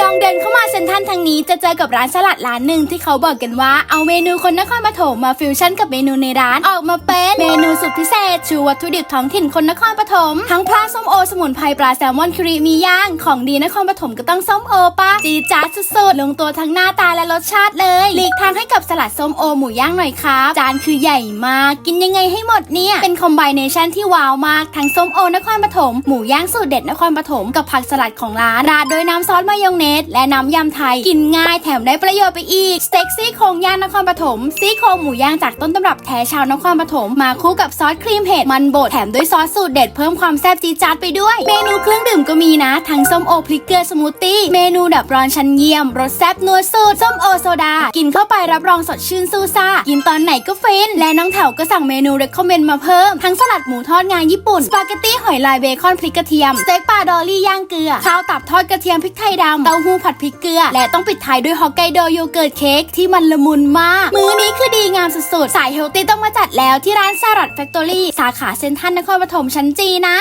ลองเดินเข้ามาเซ็นทรัลทางนี้จะเจอกับร้านสลัดร้านหนึ่งที่เขาบอกกันว่าเอาเมนูคนนครปฐมมาฟิวชั่นกับเมนูในร้านออกมาเป็นเมนูสุดพิเศษ ชูวัตถุดิบท้องถิ่นคนนครปฐมทั้งปลาส้มโอสมุนไพรปลาแซลมอนครีมีย่างของดีนครปฐมก็ต้องส้มโอปะจีจ๊าดสุดๆลงตัวทั้งหน้าตาและรสชาติเลยหลีกทางให้กับสลัดส้มโอหมูย่างหน่อยครับจานคือใหญ่มากกินยังไงให้หมดเนี่ยเป็นคอมไบเนชันที่ว้าวมากทั้งส้มโอนครปฐมหมูย่างสูตรเด็ดนครปฐมกับผักสลัดของร้านราดโดยน้ำซอสมายองเนสและน้ำยำไทย กินง่ายแถมได้ประโยชน์ไปอีก สเต็กซี่โครงย่างนครปฐมซี่โครงหมูย่างจากต้นตำรับแท้ชาวนครปฐมมาคู่กับซอสครีมเห็ดมันบดแถมด้วยซอสสูตรเด็ดเพิ่มความแซ่บจี๊ดจ๊าดไปด้วย เมนูเครื่องดื่มก็มีนะ ทั้งส้มโอพริกเกลือสมูทตี้เมนูดับร้อนชั้นเยี่ยมรสแซ่บนัวสูตรส้มโอโซดา กินเข้าไปรับรองสดชื่นซูซ่ากินตอนไหนก็ฟินและน้องแถวก็สั่งเมนูเรคคอมเมนต์มาเพิ่มทั้งสลัดหมูทอดงาญี่ปุ่นสปาเกตตี้หอยลายเบคอนพริกกระเทียมสเต็กปลาดอลลี่ย่างเกลือข้าวตับทอดกระเทียมพริกไทยดำเต้าหู้ผัดพริกเกลือ และต้องปิดท้ายด้วยฮอกไกโดโยเกิร์ตเค้กที่มันละมุนมาก มื้อนี้คือดีงามสุดๆ สายเฮลตี้ต้องมาจัดแล้วที่ร้านสลัดแฟคทอรี่สาขาเซ็นทรัลนครปฐมชั้นจีนะ